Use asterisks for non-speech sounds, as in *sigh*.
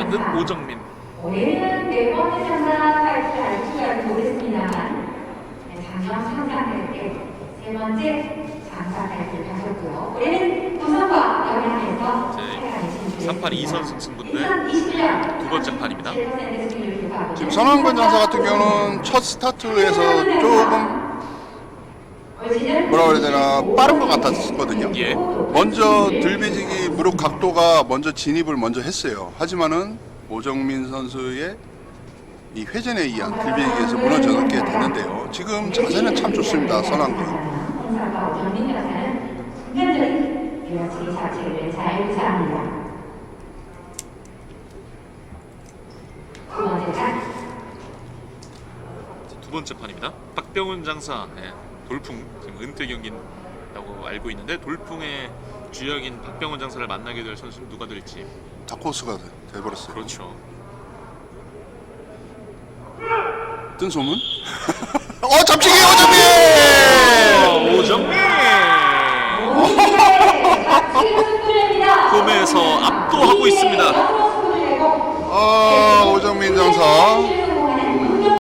맞는 오정민. 올해는 네 번째 장사할지 알지 잘 모르겠습니다만 네, 작년 상상할 때 세 번째 장사할지를 하셨고요. 올해는 부산과 영양에서 네, 3판 2선 승부인데 2021년 두 번째 판입니다. 지금 선왕권 장사 같은 경우는 첫 스타트에서 조금 뭐라 그래야 되나 빠른 것 같았거든요. 예. 먼저 들배지기 무릎 각도가 먼저 진입을 먼저 했어요. 하지만은 오정민 선수의 이 회전에 의한 들배지기에서 무너져게 됐는데요. 지금 자세는 참 좋습니다. 번째 장두 번째 판입니다. 박병훈 장사 네, 돌풍 지금 은퇴 경기라고 알고 있는데 돌풍의 주역인 박병훈 장사를 만나게 될 선수는 누가 될지 다코스가 돼버렸어요. 그렇죠. 뜬 소문? *laughs* 어 잡치기 오정민! 오정민 *laughs* 홈에서 압도하고 있습니다. 아 오정민 장사